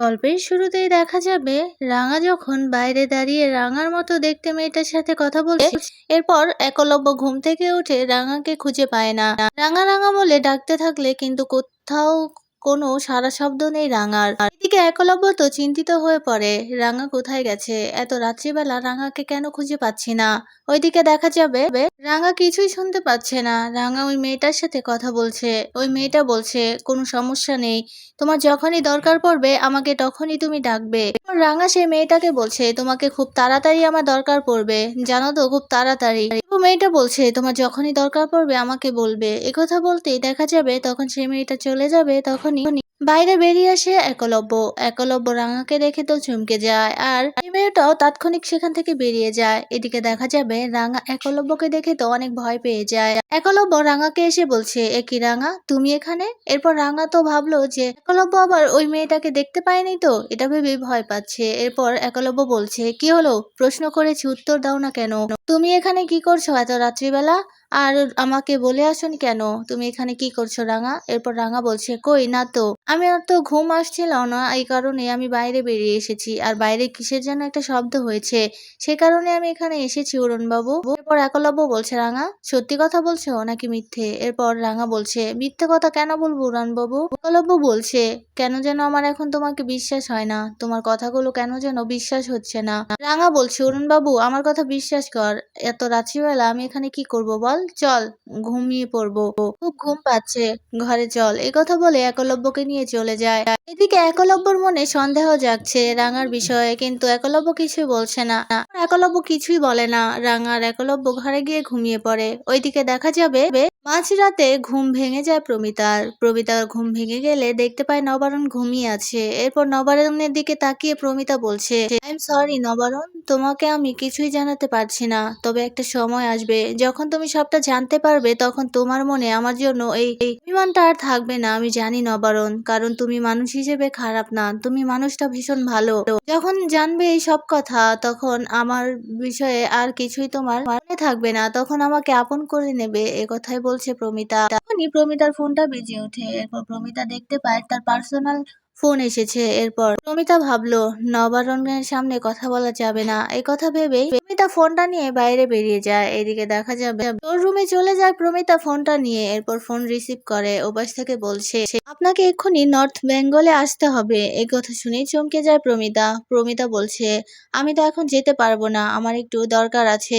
গল্পের শুরুতেই দেখা যাবে, রাঙা যখন বাইরে দাঁড়িয়ে রাঙার মতো দেখতে মেয়েটার সাথে কথা বলে এরপর একলব্য ঘুম থেকে উঠে রাঙাকে খুঁজে পায় না। রাঙা রাঙা বলে ডাকতে থাকলে কিন্তু কোথাও কোনো সারা শব্দ নেই রাঙার। এদিকে একলব্য তো চিন্তিত হয়ে পড়ে, রাঙা কোথায় গেছে? এত রাত্রিবেলা রাঙাকে কেন খুঁজে পাচ্ছি না? ওইদিকে দেখা যাবে, রাঙা কিছুই শুনতে পাচ্ছে না। রাঙা ওই মেয়েটার সাথে কথা বলছে, ওই মেয়েটা বলছে, কোনো সমস্যা নেই, তোমার যখনই দরকার পড়বে, আমাকে তখনই তুমি ডাকবে। রাঙা সেই মেয়েটাকে বলছে, তোমাকে খুব তাড়াতাড়ি আমার দরকার পড়বে। জানো তো, খুব তাড়াতাড়ি। মেয়েটা বলছে, তোমার যখনই দরকার পড়বে, আমাকে বলবে। একথা বলতেই দেখা যাবে, তখন সেই মেয়েটা চলে যাবে তখনই বাইরে বেরিয়ে আসে একলব্য। একলব্য রাঙাকে দেখে তো চমকে যায় আর মেয়েটাও তাৎক্ষণিক সেখান থেকে বেরিয়ে যায়। এদিকে দেখা যাবে রাঙা একলব্যকে দেখে তো অনেক ভয় পেয়ে যায়। একলব্য রাঙাকে এসে বলছে, এ কি রাঙা, তুমি এখানে? এরপর রাঙা তো ভাবলো যে, একলব্য আবার ওই মেয়েটাকে দেখতে পায়নি তো? এটা ভেবে ভয় পাচ্ছে। এরপর একলব্য বলছে, কি হলো? প্রশ্ন করেছি, উত্তর দাও না কেন? তুমি এখানে কি করছ এত রাত্রিবেলা? আর আমাকে বলে আসুন কেন? তুমি এখানে কি করছ রাঙা? এরপর রাঙা বলছে, কই, না তো। আমি আর তো ঘুম আসছিল না, এই কারণে আমি বাইরে বেরিয়ে এসেছি। আর বাইরে কিসের যেন একটা শব্দ হয়েছে, সে কারণে আমি এখানে এসেছি অরুণ বাবু এরপর একলব্য বলছে, রাঙা, সত্যি কথা বলছো নাকি মিথ্যে? এরপর রাঙা বলছে, মিথ্যে কথা কেন বলব উড়ান বাবু একলব্য বলছে, কেন যেন আমার এখন তোমাকে বিশ্বাস হয় না, তোমার কথাগুলো কেন যেন বিশ্বাস হচ্ছে না? রাঙা বলছে, অরুণবাবু, আমার কথা বিশ্বাস কর, এত রাত্রিবেলা আমি এখানে কি করব বল? চল, ঘুমিয়ে পড়ব। খুব ঘুম পাচ্ছে, ঘরে চল। এই কথা বলে একলব্যকে নিয়ে চলে যায়। এদিকে একলব্যর মনে সন্দেহ জাগছে রাঙার বিষয়ে, কিন্তু একলব্য কিছুই বলছে না। একলব্য কিছুই বলে না। রাঙার একলব্য ঘরে গিয়ে ঘুমিয়ে পড়ে। ওইদিকে দেখা যাবে মাঝরাতে ঘুম ভেঙে যায় প্রমিতার প্রমিতার ঘুম ভেঙে গেলে দেখতে পায় নবারণ ঘুমিয়ে আছে। এরপর নবারণের দিকে তাকিয়ে প্রমিতা বলছে আই এম সরি নবারণ, তোমাকে আমি কিছুই জানাতে পারছি না। তবে একটা সময় আসবে, যখন তুমি সবটা জানতে পারবে, তখন তোমার মনে আমার জন্য এই অভিমানটা আর থাকবে না। আমি জানি নবারণ, কারণ তুমি মানুষ হিসেবে খারাপ না। তুমি মানুষটা ভীষণ ভালো। যখন জানবে এই সব কথা, তখন আমার বিষয়ে আর কিছুই তোমার থাকবে না, তখন আমাকে আপন করে নেবে, এ কথাই বলছে প্রমিতা। তখনই প্রমিতার ফোনটা বেজে ওঠে, এরপর প্রমিতা দেখতে পায় তার পার্সোনাল ফোন এসেছে, এরপর প্রমিতা ভাবলো, নবারণের সামনে কথা বলা যাবে না এই কথা ভেবেই প্রমিতা ফোনটা নিয়ে বাইরে বেরিয়ে যায়, এদিকে দেখা যাবে তোর রুমে চলে যায় প্রমিতা ফোনটা নিয়ে, এরপর ফোন রিসিভ করে, ওপাশ থেকে বলছে, আপনাকে এক্ষুনি নর্থ বেঙ্গলে আসতে হবে এই কথা শুনেই চমকে যায় প্রমিতা। প্রমিতা বলছে, আমি তো এখন যেতে পারব না, আমার একটু দরকার আছে।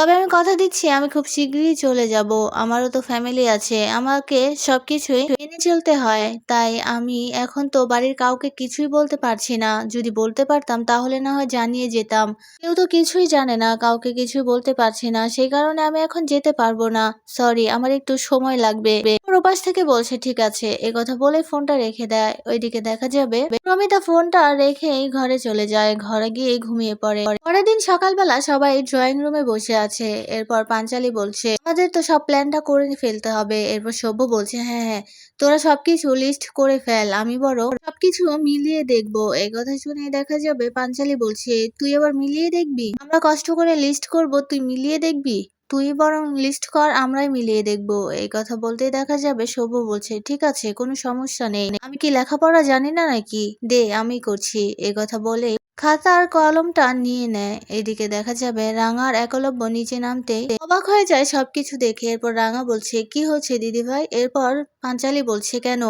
তবে আমি কথা দিচ্ছি, আমি খুব শীঘ্রই চলে যাব। আমারও তো ফ্যামিলি আছে, আমাকে সবকিছুই মেনে চলতে হয়। তাই আমি এখন তো বাড়ির কাউকে কিছুই বলতে পারছি না। যদি বলতে পারতাম, তাহলে না হয় জানিয়ে যেতাম। কেউ তো কিছুই জানে না, কাউকে কিছুই বলতে পারছি না। সেই কারণে আমি এখন যেতে পারব না। সরি আমার একটু সময় লাগবে। প্রবাস থেকে বলছে, ঠিক আছে। এ কথা বলে ফোনটা রেখে দেয়। ওইদিকে দেখা যাবে প্রমিতা ফোনটা রেখেই ঘরে চলে যায়। ঘরে গিয়ে ঘুমিয়ে পড়ে। পরের দিন সকালবেলা সবাই ড্রয়িং রুমে বসে আছে। এরপর পাঞ্চালি বলছে, আমাদের তো সব প্ল্যানটা করে ফেলতে হবে। এরপর সভ্য বলছে হ্যাঁ হ্যাঁ তোরা সবকিছু লিস্ট করে ফেল, আমি বড় সবকিছু মিলিয়ে দেখব। এই কথা শুনে দেখা যাবে পাঞ্চালি বলছে, তুই আবার মিলিয়ে দেখবি? আমরা কষ্ট করে লিস্ট করব, তুই মিলিয়ে দেখবি? তুই বরং লিস্ট কর, আমরাই মিলিয়ে দেখব। এই কথা বলতেই দেখা যাবে সভ্য বলছে, ঠিক আছে, কোনো সমস্যা নেই। আমি কি লেখাপড়া জানি না নাকি? দে আমি করছি। এই কথা বলে খাতা আর কলমটা নিয়ে নেয়। এদিকে দেখা যাবে রাঙার একলব্য নিচে নামতে অবাক হয়ে যায় সবকিছু দেখে। এরপর রাঙা বলছে, কি হচ্ছে দিদি ভাই এরপর পাঞ্চালি বলছে, কেন?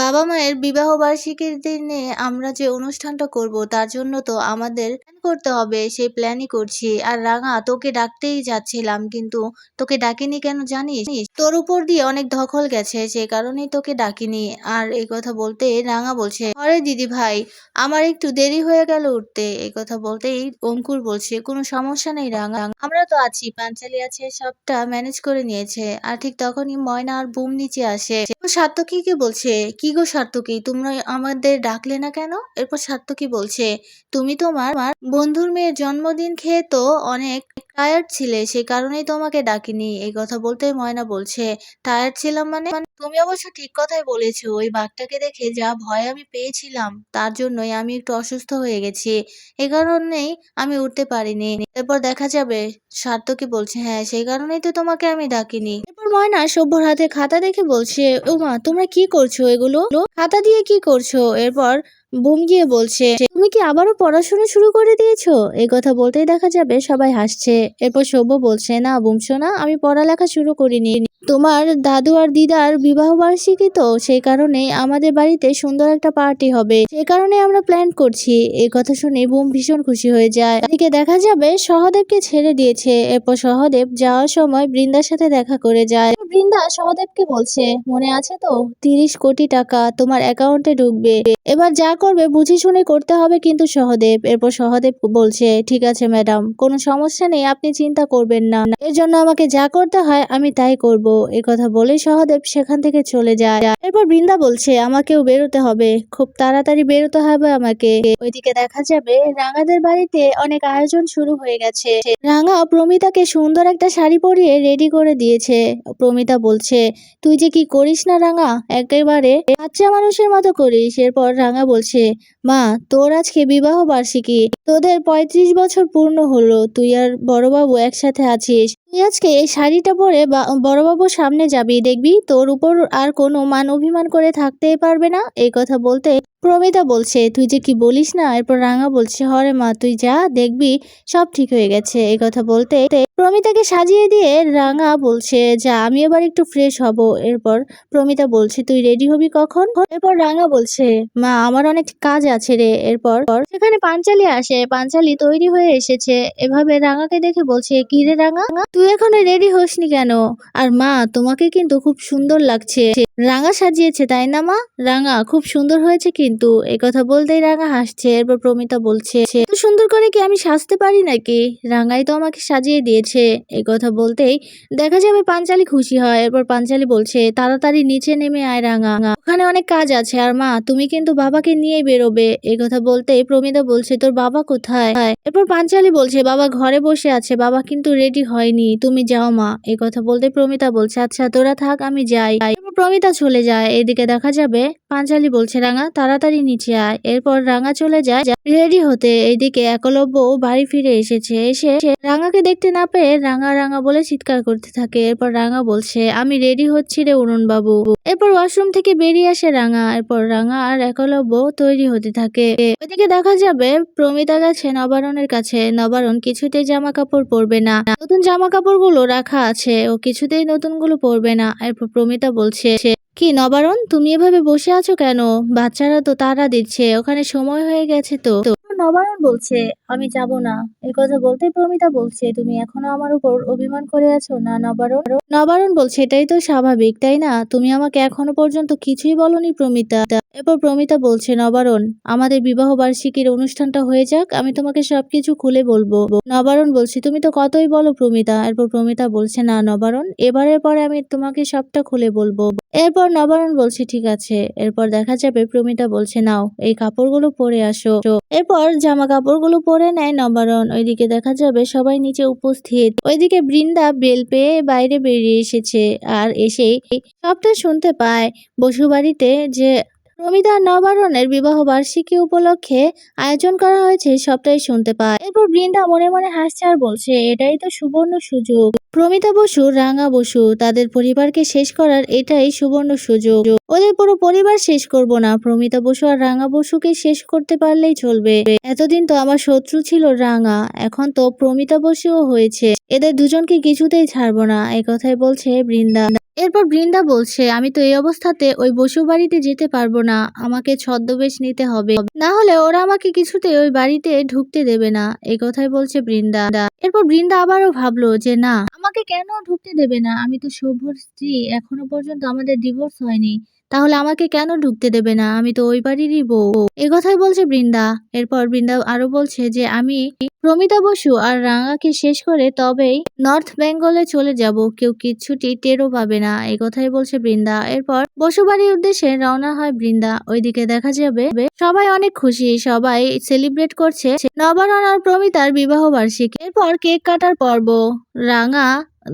বাবা মায়ের বিবাহ বার্ষিকীর দিনে আমরা যে অনুষ্ঠানটা করব, তার জন্য তো আমাদের প্ল্যান করতে হবে, সেই প্ল্যানই করছি। আর রাঙা, তোকে ডাকতেই যাচ্ছিলাম, কিন্তু তোকে ডাকিনি কেন জানিস? তোর উপর দিয়ে অনেক দখল গেছে, সে কারণেই তোকে ডাকিনি। আর এই কথা বলতে রাঙা বলছে আরে দিদি ভাই, আমার একটু দেরি হয়ে গেল উঠতে। এই কথা বলতেই অঙ্কুর বলছে, কোনো সমস্যা নেই রাঙা, আমরা তো আছি। পাঞ্চালি আছে, সবটা ম্যানেজ করে নিয়েছে। আর ঠিক তখনই ময়না আর বুম নিচে আসে। সার্থকীকে বলছে? কি গো সার্থকী, তোমরা আমাদের ডাকলে না কেন? এরপর সার্থকী বলছে, তুমি তোমার বন্ধুর মেয়ের জন্মদিন খেয়ে তো অনেক টায়ার্ড ছিলে, সে কারণেই তোমাকে ডাকিনি। এই কথা বলতে ময়না বলছে টায়ার্ড ছিলাম মানে? তুমি অবশ্য ঠিক কথাই বলেছ, ওই বাঘটাকে দেখে যা ভয় আমি পেয়েছিলাম, তার জন্যই আমি একটু অসুস্থ হয়ে গেছি। এ কারণেই আমি উঠতে পারিনি। এরপর দেখা যাবে, সার্থকী বলছে হ্যাঁ সেই কারণেই তো তোমাকে আমি ডাকিনি। এরপর ময়না সভ্যর হাতে খাতা দেখে বলছে ওমা তোমরা কি করছ এগুলো? খাতা দিয়ে কি করছ? এরপর বুম গিয়ে বলছে, তুমি কি আবারও পড়াশোনা শুরু করে দিয়েছ? এই কথা বলতেই দেখা যাবে, সবাই হাসছে। এরপর সভ্য বলছে, না বুম সোনা, আমি পড়ালেখা শুরু করিনি। তোমার দাদু আর দিদার বিবাহ বার্ষিকী তো, সেই কারণে আমাদের বাড়িতে সুন্দর একটা পার্টি হবে। সেই কারণে আমরা প্ল্যান করছি। এই কথা শুনে বুম ভীষণ খুশি হয়ে যায়। এদিকে দেখা যাবে, সহদেবকে ছেড়ে দিয়েছে। এরপর সহদেব যাওয়ার সময় বৃন্দার সাথে দেখা করে যায়। বৃন্দা সহদেবকে বলছে, মনে আছে তো? তিরিশ কোটি টাকা তোমার অ্যাকাউন্টে ঢুকবে। এবার যা করবে বুঝে শুনে করতে হবে কিন্তু সহদেব। এরপর সহদেব বলছে, ঠিক আছে ম্যাডাম, কোনো সমস্যা নেই, আপনি চিন্তা করবেন না। এর জন্য আমাকে যা করতে হয় আমি তাই করব। এই কথা বলে সহদেব সেখান থেকে চলে যায়। এরপর বৃন্দা বলছে, আমাকেও বেরোতে হবে। খুব তাড়াতাড়ি বেরোতে হবে আমাকে। ওইদিকে দেখা যাবে রাঙাদের বাড়িতে অনেক আয়োজন শুরু হয়ে গেছে। রাঙা প্রমিতাকে সুন্দর একটা শাড়ি পরিয়ে রেডি করে দিয়েছে। প্রমিতা বলছে, তুই যে কি করিস না রাঙা? একেবারে বাচ্চা মানুষের মতো করিস। এরপর রাঙা বলছে, মা, তোর আজকে বিবাহ বার্ষিকী। তোদের পঁয়ত্রিশ বছর পূর্ণ হলো, তুই আর বড়বাবু একসাথে আছিস। তুই আজকে এই শাড়িটা পরে বড়বাবুর সামনে যাবি, দেখবি তোর উপর আর কোনো মান অভিমান করে থাকতে পারবে না। এই কথা বলতে প্রমিতা বলছে, তুই যে কি বলিস না? এরপর রাঙা বলছে, হরে মা, তুই যা, দেখবি সব ঠিক হয়ে গেছে। এই কথা বলতে প্রমিতাকে সাজিয়ে দিয়ে রাঙা বলছে, যা, আমি এবার একটু ফ্রেশ হব। এরপর প্রমিতা বলছে, তুই রেডি হবি কখন? এরপর রাঙা বলছে, মা, আমার অনেক কাজ আছে রে। এরপর সেখানে পাঞ্চালি আসে পাঞ্চালি তৈরি হয়ে এসেছে। এভাবে রাঙাকে দেখে বলছে, কি রে রাঙা? তুই এখনও রেডি হসনি কেন? আর মা, তোমাকে কিন্তু খুব সুন্দর লাগছে। রাঙা সাজিয়েছে, তাই না মা? রাঙা, খুব সুন্দর হয়েছে কিন্তু। কথা বলতেই রাঙা হাসছে। এরপর প্রমিতা বলছে করে কি আমি সাজতে পারি নাকি? রাঙাই তো আমাকে সাজিয়ে দিয়েছে। এই কথা বলতেই দেখা যাবে পাঞ্চালি খুশি হয়। এরপর পাঞ্চালি বলছে, তাড়াতাড়ি নিচে নেমে আয় রাঙা। ওখানে অনেক কাজ আছে। আর মা, তুমি কিন্তু বাবাকে নিয়েই বেরোবে। এই কথা বলতেই প্রমিতা বলছে, তোর বাবা কোথায়? এরপর পাঞ্চালি বলছে, বাবা ঘরে বসে আছে। বাবা কিন্তু রেডি হয়নি। তুমি যাও মা। এই কথা বলতে প্রমিতা বলছে আচ্ছা তোরা থাক, আমি যাই। প্রমিতা চলে যায়। এদিকে দেখা যাবে পাঞ্চালি বলছে, রাঙা, তাড়াতাড়ি নিচে আয়। এরপর রাঙা চলে যায়, রেডি হতে। এইদিকে একলব্য বাড়ি ফিরে এসেছে। এসে রাঙাকে দেখতে না পেয়ে রাঙা রাঙা বলে চিৎকার করতে থাকে। এরপর রাঙা বলছে, আমি রেডি হচ্ছি রে অরুণ বাবু এরপর ওয়াশরুম থেকে বেরিয়ে আসে রাঙা। এরপর রাঙা আর একলব্য তৈরি হতে থাকে। ওইদিকে দেখা যাবে, প্রমিতা গেছে নবারণের কাছে। নবারণ কিছুতেই জামা কাপড় পরবে না। নতুন জামা কাপড়গুলো রাখা আছে। ও কিছুতেই নতুনগুলো পরবে না। এরপর প্রমিতা বলছে কি নবারণ? তুমি এভাবে বসে আছো কেন? বাচ্চারা তো তারা দিচ্ছে ওখানে সময় হয়ে গেছে তো। নবারণ বলছে, আমি যাব না। এই কথা বলতে প্রমিতা বলছে, তুমি এখনও আমার উপর অভিমান করে আছো না, নবারণ? নবারণ বলছে, এটাই তো স্বাভাবিক, তাই না? তুমি আমাকে এখনও পর্যন্ত কিছুই বলনি প্রমিতা। এরপর প্রমিতা বলছে নবারণ, আমাদের বিবাহ বার্ষিকীর অনুষ্ঠানটা হয়ে যাক, আমি তোমাকে সবকিছু খুলে বলব। নবারণ বলছে, তুমি তো কতই বলো প্রমিতা। এরপর প্রমিতা বলছে, না, নবারণ, এবারের পরে আমি তোমাকে সবটা খুলে বলব। এরপর নবারণ বলছে, ঠিক আছে। এরপর দেখা যাবে, প্রমিতা বলছে, নাও, এই কাপড়গুলো পরে আসো। এরপর জামা কাপড়গুলো পরে নেয় নবারণ। ওইদিকে দেখা যাবে, সবাই নিচে উপস্থিত। ওইদিকে বৃন্দা বেল পেয়ে বাইরে বেরিয়ে এসেছে। আর এসেই সবটা শুনতে পায়। বসুবাড়িতে যে প্রমিতা আর নবারণের বিবাহ বার্ষিকী উপলক্ষে আয়োজন করা হয়েছে, সবটাই শুনতে পায়। এরপর বৃন্দা মনে মনে হাসছে আর বলছে, এটাই তো সুবর্ণ সুযোগ। প্রমিতা বসু, রাঙা বসু, তাদের পরিবারকে শেষ করার এটাই সুবর্ণ সুযোগ। ওদের পুরো পরিবার শেষ করব না। প্রমিতা বসু আর রাঙা বসুকে শেষ করতে পারলেই চলবে। এতদিন তো আমার শত্রু ছিল রাঙা, এখন তো প্রমিতা বসুও হয়েছে। এদের দুজনকে কিছুতেই ছাড়বো না। কথাই বলছে বৃন্দা। এরপর বৃন্দা বলছে, আমি তো এই অবস্থাতে ওই বসু বাড়িতে যেতে পারব না। আমাকে ছদ্মবেশ নিতে হবে। না হলে ওরা আমাকে কিছুতে ওই বাড়িতে ঢুকতে দেবে না। এই কথাই বলছে বৃন্দা। এরপর বৃন্দা আবারও ভাবলো যে, না, আমাকে কেন ঢুকতে দেবে না? আমি তো সভ্যর স্ত্রী। এখনও পর্যন্ত আমাদের ডিভোর্স হয়নি। তাহলে আমাকে কেন ঢুকতে দেবে না? আমি তো ওই বাড়িরই বউ। এ কথাই বলছে বৃন্দা। এরপর বৃন্দা আরও বলছে যে, আমি প্রমিতা বসু আর রাঙাকে শেষ করে তবেই নর্থ বেঙ্গলে চলে যাব। কেউ কিচ্ছুটি টেরও পাবে না। এই কথাই বলছে বৃন্দা। এরপর বসুবাড়ির উদ্দেশ্যে রওনা হয় বৃন্দা। ওইদিকে দেখা যাবে সবাই অনেক খুশি। সবাই সেলিব্রেট করছে নবারণ আর প্রমিতার বিবাহ বার্ষিকী এরপর কেক কাটার পর্ব। রাঙা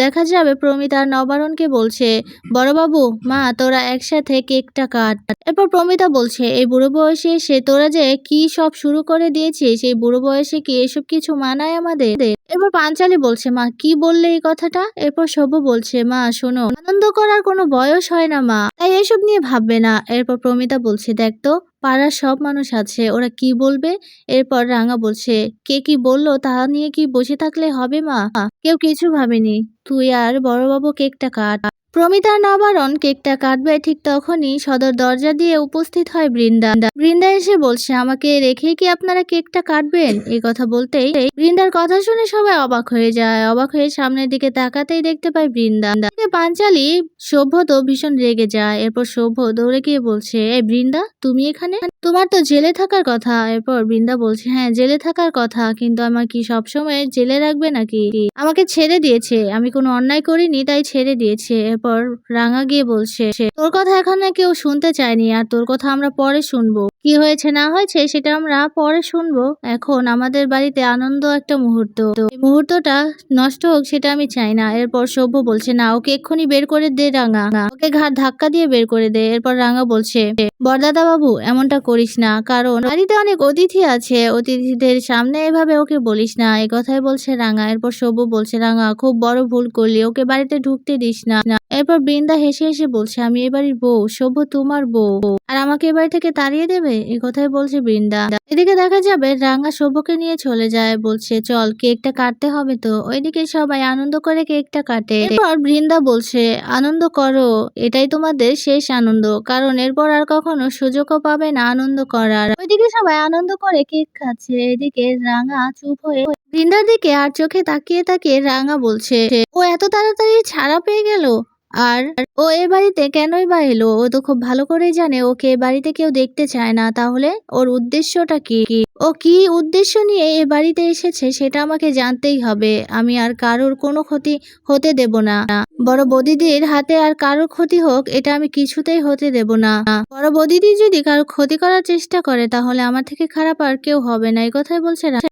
দেখা যাবে প্রমিতা নবারণকে বলছে বড়বাবু মা, তোরা একসাথে কেকটা কাট। এরপর প্রমিতা বলছে, এই বুড়ো বয়সে সে তোরা যে কি সব শুরু করে দিয়েছে সেই বুড়ো বয়সে কি এসব কিছু মানায় আমাদের? এরপর পাঞ্চালি বলছে, মা, কি বললে এই কথাটা? এরপর সব্য বলছে, মা, শোনো, আনন্দ করার কোনো বয়স হয় না, মা, তাই এসব নিয়ে ভাববে না। এরপর প্রমিতা বলছে, দেখ তো পাড়ার সব মানুষ আছে, ওরা কি বলবে? এরপর রাঙা বলছে, কে কি বলল? তা নিয়ে কি বসে থাকলে হবে মা? কেউ কিছু ভাবেনি। তুই আর বড়বাবু কেকটা কাট। প্রমিতা আর নবারণ কেকটা কাটবে ঠিক তখনই সদর দরজা দিয়ে উপস্থিত হয় বৃন্দা। বৃন্দা এসে বলছে, আমাকে রেখে কি আপনারা কেকটা কাটবেন? এই কথা বলতেই বৃন্দার কথা শুনে সবাই অবাক হয়ে যায়। অবাক হয়ে সামনের দিকে তাকাতেই দেখতে পায় বৃন্দা। পাঞ্চালি সভ্য তো ভীষণ রেগে যায়। এরপর সভ্য দৌড়ে গিয়ে বলছে এই বৃন্দা, তুমি এখানে? তোমার তো জেলে থাকার কথা। এরপর বৃন্দা বলছে হ্যাঁ জেলে থাকার কথা, কিন্তু আমার কি সবসময় জেলে রাখবে নাকি? আমাকে ছেড়ে দিয়েছে। আমি কোনো অন্যায় করিনি, তাই ছেড়ে দিয়েছে। এরপর রাঙা গিয়ে বলছে, তোর কথা এখানে কেউ শুনতে চায়নি আর তোর কথা আমরা পরে শুনব। কি হয়েছে, না হয়েছে, সেটা আমরা পরে শুনব। এখন আমাদের বাড়িতে আনন্দ একটা মুহূর্ত। এই মুহূর্তটা নষ্ট হোক, সেটা আমি চাই না। এরপর সভ্য বলছে, না, ওকে এক্ষুনি বের করে দে, রাঙা। ওকে ঘাট ধাক্কা দিয়ে বের করে দে। এরপর রাঙা বলছে বরদাদা বাবু এমনটা করিস না। কারণ বাড়িতে অনেক অতিথি আছে। অতিথিদের সামনে এভাবে ওকে বলিস না। এ কথাই বলছে রাঙা। এরপর সভ্য বলছে, রাঙা, খুব বড় ভুল করলি। ওকে বাড়িতে ঢুকতে দিস না। এরপর বৃন্দা হেসে হেসে বলছে, আমি এ বাড়ির বউ। সভ্য তোমার বউ। আর আমাকে এ বাড়ি থেকে তাড়িয়ে দেবে? এ কথাই বলছে বৃন্দা। এদিকে দেখা যাবে রাঙা সভ্যকে নিয়ে চলে যায়, বলছে, চল, কেকটা কাটতে হবে তো। ওইদিকে সবাই আনন্দ করে কেকটা কাটে। এরপর বৃন্দা বলছে, আনন্দ করো, এটাই তোমাদের শেষ আনন্দ। কারণ এরপর আর কখনো সুযোগও পাবে না আনন্দ করার। ওইদিকে সবাই আনন্দ করে কেক খাচ্ছে। এদিকে রাঙা চুপ হয়ে বৃন্দার দিকে আর চোখে তাকিয়ে তাকিয়ে রাঙা বলছে, ও এত তাড়াতাড়ি ছাড়া পেয়ে গেল? আর ও এ বাড়িতে কেনই বা এলো? ও তো খুব ভালো করেই জানে ওকে বাড়িতে কেউ দেখতে চায় না। তাহলে ওর উদ্দেশ্যটা কি? ও কি উদ্দেশ্য নিয়ে এ বাড়িতে এসেছে সেটা আমাকে জানতেই হবে। আমি আর কারোর কোনো ক্ষতি হতে দেব না। বড় বদিদির হাতে আর কারোর ক্ষতি হোক, এটা আমি কিছুতেই হতে দেব না। বড় বদিদি যদি কারও ক্ষতি করার চেষ্টা করে, তাহলে আমার থেকে খারাপ আর কেউ হবে না। এই কথাই বলছে